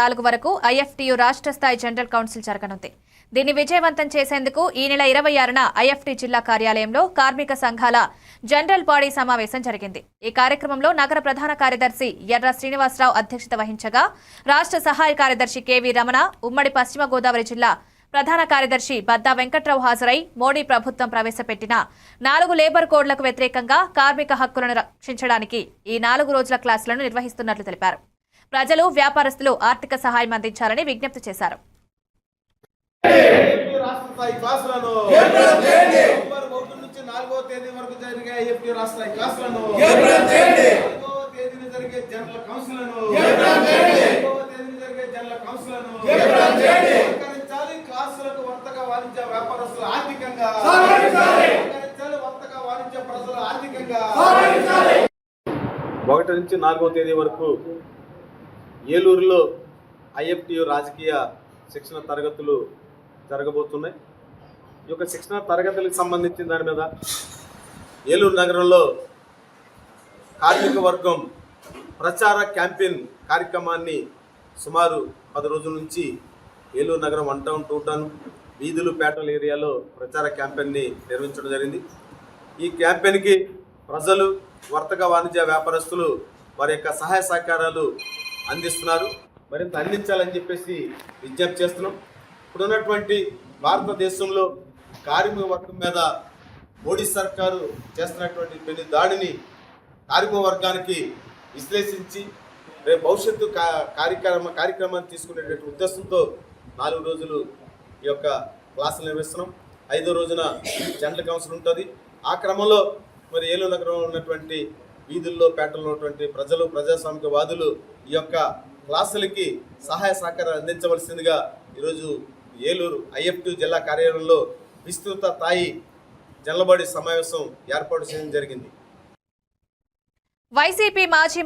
నాలుగు వరకు ఐఎఫ్టీయు రాష్ట్ర స్థాయి జనరల్ కౌన్సిల్ జరగనుంది. దీన్ని విజయవంతం చేసేందుకు ఈ నెల ఇరవై ఆరున ఐఎఫ్టి జిల్లా కార్యాలయంలో కార్మిక సంఘాల జనరల్ బాడీ సమావేశం జరిగింది. ఈ కార్యక్రమంలో నగర ప్రధాన కార్యదర్శి ఎర్ర శ్రీనివాసరావు అధ్యక్షత వహించగా రాష్ట్ర సహాయ కార్యదర్శి కెవి రమణ ఉమ్మడి పశ్చిమ గోదావరి జిల్లా ప్రధాన కార్యదర్శి బద్దా వెంకట్రావు హాజరై మోడీ ప్రభుత్వం ప్రవేశపెట్టిన నాలుగు లేబర్ కోడ్లకు వ్యతిరేకంగా కార్మిక హక్కులను రక్షించడానికి ఈ నాలుగు రోజుల క్లాసులను నిర్వహిస్తున్నట్లు తెలిపారు. ప్రజలు వ్యాపారస్తులు ఆర్థిక సహాయం అందించాలని విజ్ఞప్తి చేశారు. ఏపీ రాష్ట్ర స్థాయి క్లాసులను నవంబర్ ఒకటి నుంచి నాలుగవ తేదీ వరకు జరిగే ఏపీ రాష్ట్ర స్థాయి క్లాసులను నాలుగవ తేదీన జరిగే జనరల్ కౌన్సిల్ను నాలుగవ తేదీన జరిగే జనరల్ కౌన్సిల్ను సహకరించాలి. క్లాసులకు వర్తక వాణిజ్య వ్యాపారస్తులు ఆర్థికంగా సహకరించాలి. వర్తక వాణిజ్య ప్రజలు ఆర్థికంగా ఒకటి నుంచి నాలుగవ తేదీ వరకు ఏలూరులో ఐఎఫ్టియు రాజకీయ శిక్షణ తరగతులు జరగబోతున్నాయి. ఈ యొక్క శిక్షణ తరగతులకు సంబంధించిన దాని మీద ఏలూరు నగరంలో కార్మిక వర్గం ప్రచార క్యాంపెయిన్ కార్యక్రమాన్ని సుమారు పది రోజుల నుంచి ఏలూరు నగరం వన్ టౌన్ టూ టౌన్ వీధులు పేటల ఏరియాలో ప్రచార క్యాంపెయిన్ని నిర్వహించడం జరిగింది. ఈ క్యాంపెయిన్కి ప్రజలు వర్తక వాణిజ్య వ్యాపారస్తులు వారి యొక్క సహాయ సహకారాలు అందిస్తున్నారు. మరింత అందించాలని చెప్పేసి విజ్ఞప్తి చేస్తున్నాం. ఇప్పుడున్నటువంటి భారతదేశంలో కార్మిక వర్గం మీద మోడీ సర్కారు చేస్తున్నటువంటి పెను దాడిని కార్మిక వర్గానికి విశ్లేషించి రేపు భవిష్యత్తు కా కార్యక్రమ కార్యక్రమాన్ని తీసుకునేటువంటి ఉద్దేశంతో నాలుగు రోజులు ఈ యొక్క క్లాసులు నిర్వహిస్తున్నాం. ఐదో రోజున జనరల్ కౌన్సిల్ ఉంటుంది. ఆ క్రమంలో మరి ఏలూరు నగరంలో ఉన్నటువంటి వీధుల్లో పేటల్లో ఉన్నటువంటి ప్రజలు ప్రజాస్వామిక వాదులు ఈ యొక్క క్లాసులకి సహాయ సహకారాలు అందించవలసిందిగా ఈరోజు ఏలూరు ఐఎఫ్టి జిల్లా కార్యాలయంలో విస్తృత స్థాయి జల్లబడి సమావేశం ఏర్పాటు చేయడం జరిగింది. వైసీపీ మాజీ